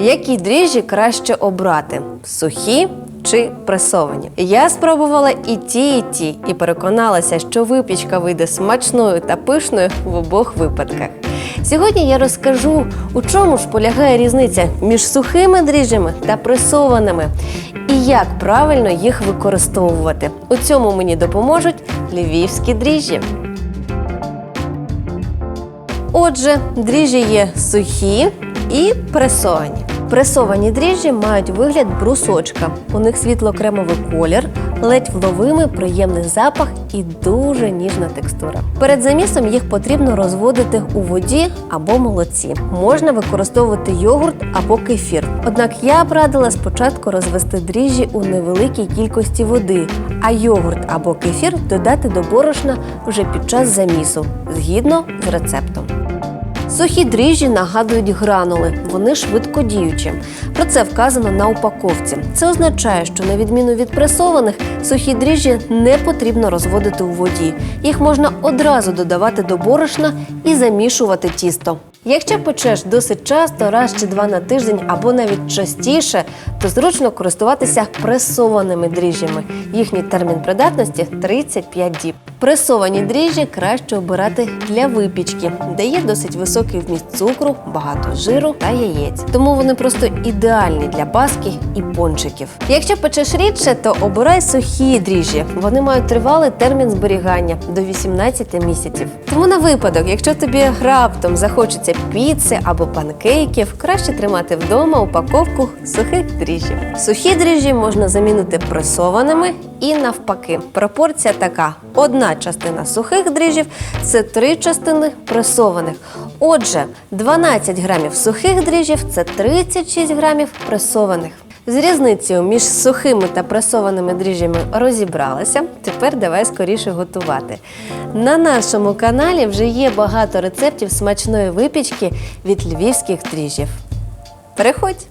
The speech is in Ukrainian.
Які дріжджі краще обрати сухі чи пресовані? Я спробувала і ті, і ті, і переконалася, що випічка вийде смачною та пишною в обох випадках. Сьогодні я розкажу, у чому ж полягає різниця між сухими дріжджами та пресованими, і як правильно їх використовувати. У цьому мені допоможуть львівські дріжджі. Отже, дріжджі є сухі і пресовані. Пресовані дріжджі мають вигляд брусочка. У них світло-кремовий колір, ледь вловимий приємний запах і дуже ніжна текстура. Перед замісом їх потрібно розводити у воді або молоці. Можна використовувати йогурт або кефір. Однак я б радила спочатку розвести дріжджі у невеликій кількості води, а йогурт або кефір додати до борошна вже під час замісу, згідно з рецептом. Сухі дріжджі нагадують гранули, вони швидкодіючі. Про це вказано на упаковці. Це означає, що на відміну від пресованих, сухі дріжджі не потрібно розводити у воді. Їх можна одразу додавати до борошна і замішувати тісто. Якщо печеш досить часто, раз чи два на тиждень або навіть частіше, то зручно користуватися пресованими дріжджами. Їхній термін придатності 35 діб. Пресовані дріжджі краще обирати для випічки, де є досить високий вміст цукру, багато жиру та яєць. Тому вони просто ідеальні для паски і пончиків. Якщо печеш рідше, то обирай сухі дріжджі. Вони мають тривалий термін зберігання до 18 місяців. Тому на випадок, якщо тобі раптом захочеться піци або панкейків, краще тримати вдома упаковку сухих дріжджів. Сухі дріжджі можна замінити пресованими і навпаки. Пропорція така: одна частина сухих дріжджів це три частини пресованих. Отже, 12 грамів сухих дріжджів це 36 грамів пресованих. З різницею між сухими та пресованими дріжджами розібралася. Тепер давай скоріше готувати. На нашому каналі вже є багато рецептів смачної випічки від львівських дріжджів. Переходь!